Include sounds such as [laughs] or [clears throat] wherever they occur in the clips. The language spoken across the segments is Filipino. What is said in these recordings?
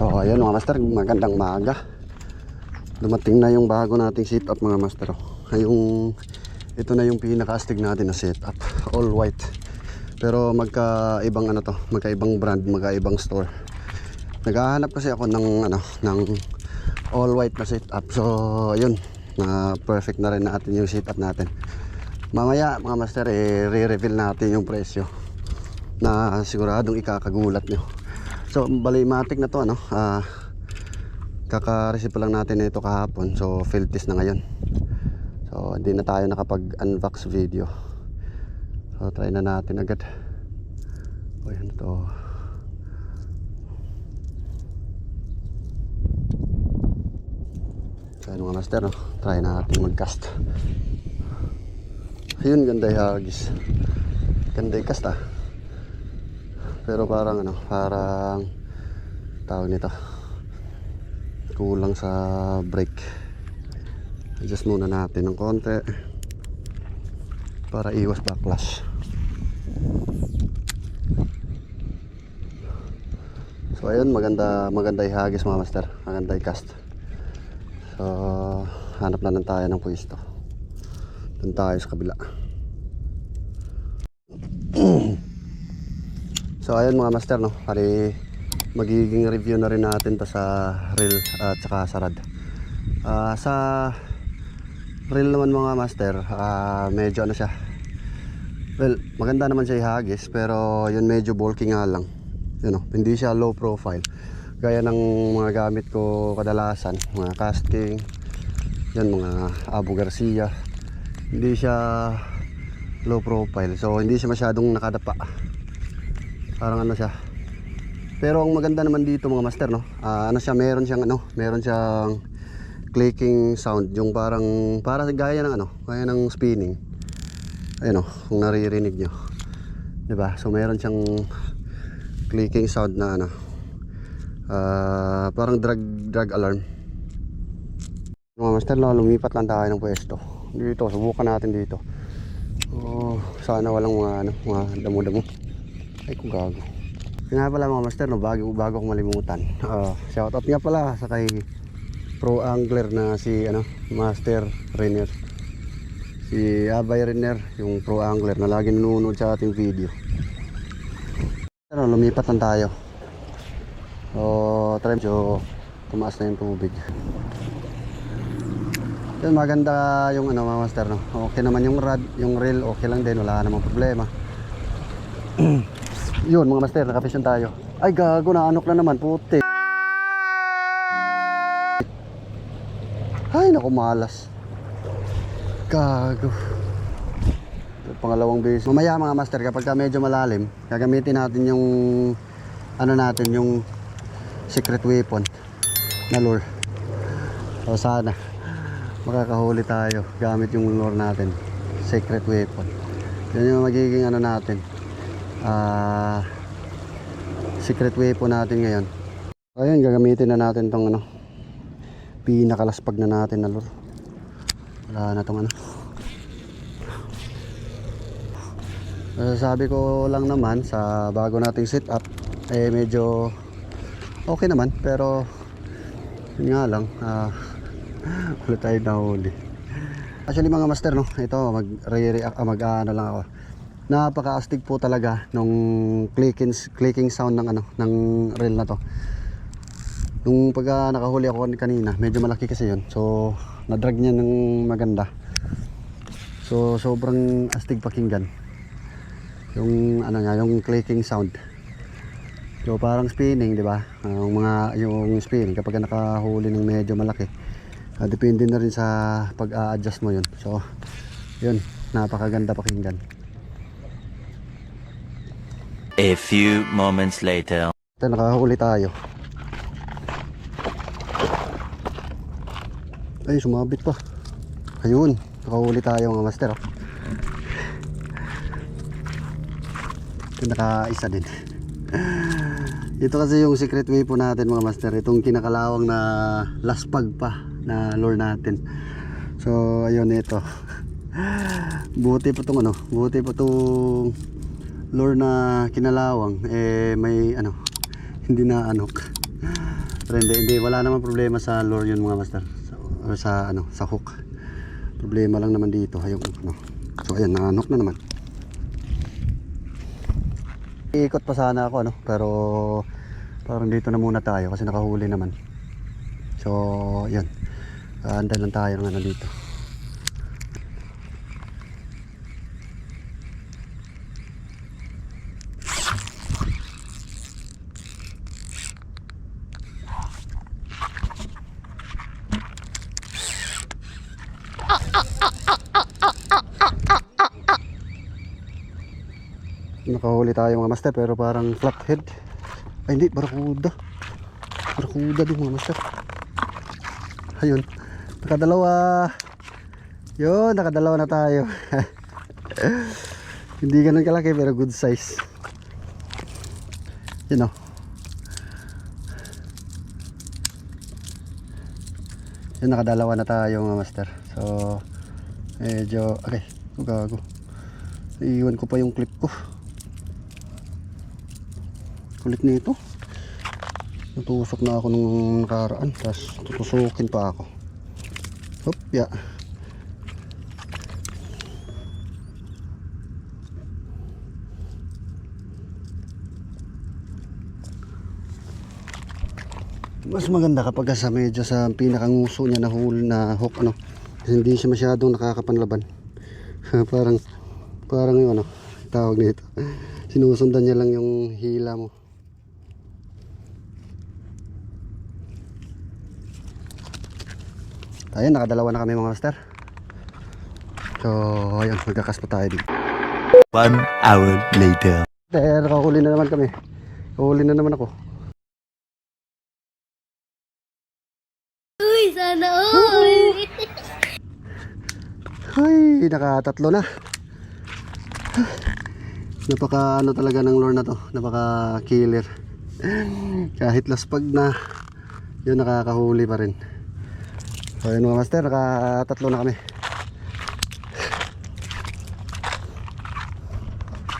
So ayun mga master, magandang maaga. Dumating na yung bago nating setup mga master. Ay, Yung ito na yung pinaka-astig natin na setup, all white. Pero magkaibang ano to, magkaibang brand, magkaibang store. Naghahanap kasi ako ng ano, ng all white na setup. So ayun, na perfect na rin natin yung setup natin. Mamaya mga master, eh, re-reveal natin yung presyo na siguradong ikakagulat nyo. So, balimatic na to ano. Ah, kaka-receive lang natin nito kahapon. So, field test na ngayon. So, hindi na tayo nakapag-unbox video. So, try na natin agad. O, yan to. Yun mga master, no? try natin mag-cast. Ayun, ganda yung hagis. Ganda yung cast ah. Pero parang ano, parang tawag nito. Kulang sa brake. Adjust muna natin ng konti para iwas backlash. So ayun, maganda maganda ihagis mga master. Maganda i-cast. So hanap na lang tayo ng pwesto. Doon tayo sa kabila. So ayun mga master no, pari magiging review na rin natin to sa reel at saka sa rad. Ah, sa reel naman mga master, ah, medyo ano siya. Well, maganda naman siya ihagis pero yun medyo bulky nga lang. Yun no, hindi siya low profile. Gaya ng mga gamit ko kadalasan, mga casting, yan mga Abu Garcia. Hindi siya low profile. So hindi siya masyadong nakadapa parang ano siya. Pero ang maganda naman dito mga master no? Ah, ano siya meron siyang ano meron siyang clicking sound. Yung parang para gaya ng ano gaya ng spinning. Ayun o kung naririnig nyo. Di ba so meron siyang clicking sound na ano. Ah, parang drag drag alarm. Mga master no, lumipat lang tayo ng pwesto. Dito subukan natin dito. Oh, sana walang mga ano mga damo-damo ay kung gago. Yun nga pala mga master, no, bago, bago ko malimutan. Uh, shoutout nga pala sa kay pro angler na si ano, Master Renner. Si Abay Renner, yung pro angler na lagi nanonood sa ating video. Pero lumipat lang tayo. So, try medyo tumaas na yung tubig. Yun, maganda yung ano mga master, no. Okay naman yung rod, yung reel, okay lang din, wala namang problema. [clears throat] Yun mga master, nakapisyon tayo. Ay gago, naanok na naman, puti. Ay, naku malas. Gago. Pangalawang beses. Mamaya mga master, kapag ka medyo malalim, gagamitin natin yung ano natin, yung secret weapon na lure. So sana makakahuli tayo gamit yung lure natin. Secret weapon. Yan yung magiging ano natin ah secret weapon natin ngayon. Ayun gagamitin na natin tong ano pinakalaspag na natin na lure. Wala na tong ano. Sabi ko lang naman sa bago nating setup eh medyo okay naman pero yun nga lang ah [laughs] wala tayo nahuli. Actually mga master no ito mag re-react ah, mag ano lang ako napaka-astig po talaga nung clicking clicking sound ng ano ng reel na to. Nung pagka nakahuli ako kanina, medyo malaki kasi 'yon. So, na-drag niya ng maganda. So, sobrang astig pakinggan. Yung ano nga, yung clicking sound. So, parang spinning, 'di ba? Ang mga yung spinning kapag nakahuli ng medyo malaki. ah, depende na rin sa pag-a-adjust mo 'yon. So, 'yun, napakaganda pakinggan. A few moments later. Ito, nakahuli tayo. Ay, sumabit pa. Ayun, nakahuli tayo mga master. oh. Ito, nakaisa din. Ito kasi yung secret weapon natin mga master. Itong kinakalawang na laspag pa na lure natin. So, ayun ito. Buti po itong ano, buti po itong lure na kinalawang eh may ano hindi na anok Pero hindi, hindi, wala naman problema sa lure yun mga master. Sa, or sa, ano, sa hook. Problema lang naman dito. Yung, ano. So, ayan, na-hook na naman. Iikot pa sana ako, ano, pero parang dito na muna tayo kasi nakahuli naman. So, yan. Kaanday lang tayo ng ano dito. Nakahuli tayo mga master pero parang flathead. Ay hindi, barakuda. Barakuda din mga master. Ayun. Nakadalawa. Yun, nakadalawa na tayo. [laughs] hindi ganun kalaki pero good size. Yun o. Yun, nakadalawa na tayo mga master. So, medyo, okay, gago. Iiwan ko pa yung clip ko. Kulit nito. Natusok na ako nung nakaraan. Tapos tutusukin pa ako. Hop, ya. Mas maganda kapag sa medyo sa pinakanguso niya na huli na hook ano. Hindi siya masyadong nakakapanlaban. [laughs] parang parang yung ano tawag nito. Sinusundan niya lang yung hila mo. Ayun, nakadalawa na kami mga master. So, ayun, magkakas pa tayo dito. One hour later. Pero kahuli na naman kami. Kahuli na naman ako. Uy, sana all! [laughs] Ay, nakatatlo na. [sighs] Napaka ano talaga ng lure na to. Napaka killer. [sighs] Kahit laspag na, yun nakakahuli pa rin. So yun mga master, nakatatlo na kami.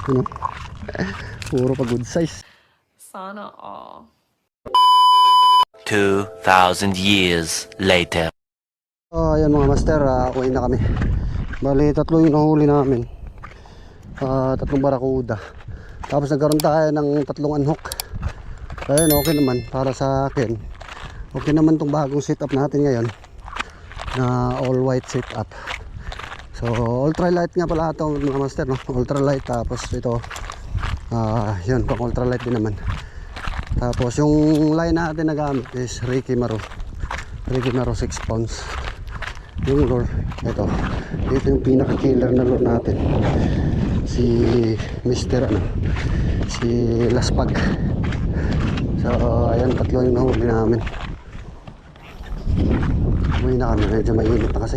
Ano? Puro pa good size. Sana all. Two thousand years later. Oh, ayan mga master, uh, uwi na kami. Bali, tatlo yung nahuli namin. Ah, tatlong barakuda. Tapos nagkaroon tayo ng tatlong unhook. Ayun, okay naman para sa akin. Okay naman tong bagong setup natin ngayon na all white setup. So, ultralight nga pala ito mga master, no? Ultralight tapos ito ah, yun, pang ultralight din naman. Tapos yung line natin na gamit is Ricky Maro. Ricky Maro 6 pounds yung lure ito ito yung pinaka killer na lure natin si Mr. ano si Laspag so ayan tatlo yung nahuli namin umuwi na kami. Medyo mainit na kasi